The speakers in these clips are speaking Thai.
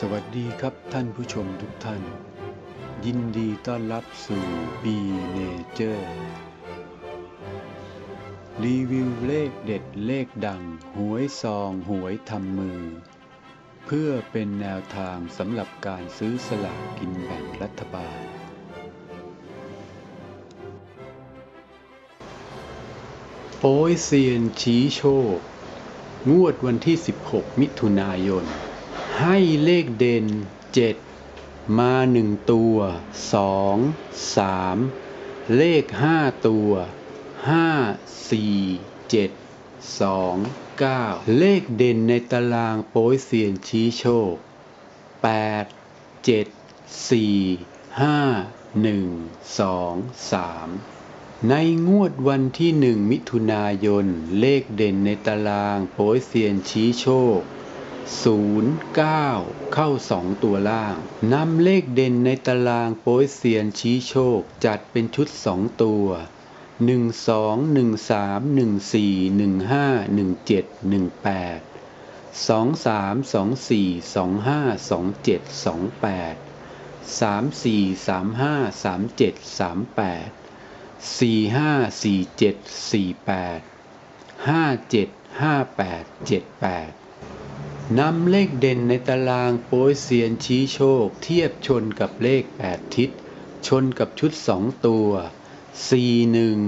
สวัสดีครับท่านผู้ชมทุกท่าน ยินดีต้อนรับสู่ B Nature รีวิวเลขเด็ดเลขดัง หวยซองหวยทำมือ เพื่อเป็นแนวทางสำหรับการซื้อสลากกินแบ่งรัฐบาล โป้ยเซียนชี้โชค งวดวันที่ 16 มิถุนายน ให้เลขเด่น7มาหนึ่งตัว2 3เลข5ตัว5 4 7 2 9เลขเด่นในตารางโป้ยเซียนชี้โชค8 7 4 5 1 2 3ในงวดวันที่หนึ่งมิถุนายน เลขเด่นในตารางโป้ยเซียนชี้โชค 09 เข้า 2 ตัวล่างนำเลขเด่นในตารางโป้ยเซียนชี้โชค จัดเป็นชุด 2 ตัว 1 2 1 3 1 4 1 5 1 7 1 8 2 3 2 4 2 5 2 7 2 8 3 4 3 5 3 7 3 8 4 5 4 7 4 8 5 7 5 8 7 8 นำเลขเด่นในตารางโป้ยเซียนชี้โชค เทียบชนกับเลขแปดทิศ ชนกับชุดสองตัวสี่หนึ่ง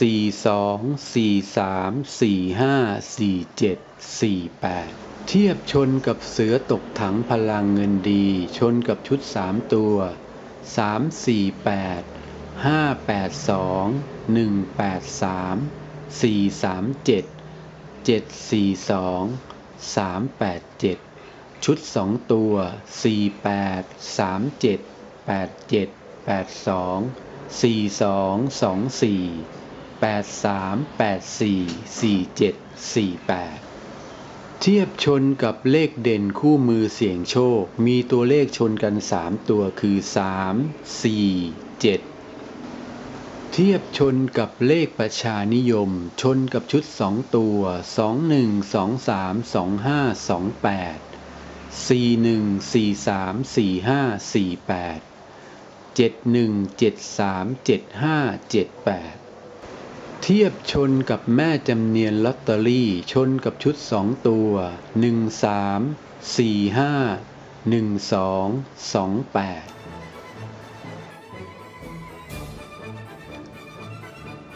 สี่สองสี่สามสี่ห้าสี่เทียบชนกับเสือตกถังพลังเงินดี ชนกับชุดสามตัวสามสี่แปดห้าแปดสามแปดเจ็ดชุดสองตัวสี่แปดสามเจ็ดแปดเจ็ดแปดสองสี่สองสองสี่แปดสามแปดสี่สี่เจ็ดสี่แปดเทียบชนกับเลขเด่นคู่มือเสี่ยงโชค มีตัวเลขชนกัน 3 ตัวคือ 3 4 7 เทียบชนกับเลขประชานิยม ชนกับชุด 2 ตัว 21 23 25 28 41 43 45 48 71 73 75 78 เทียบชนกับแม่จำเนียนลอตเตอรี่ชนกับชุด 2 ตัว 13 45 12 28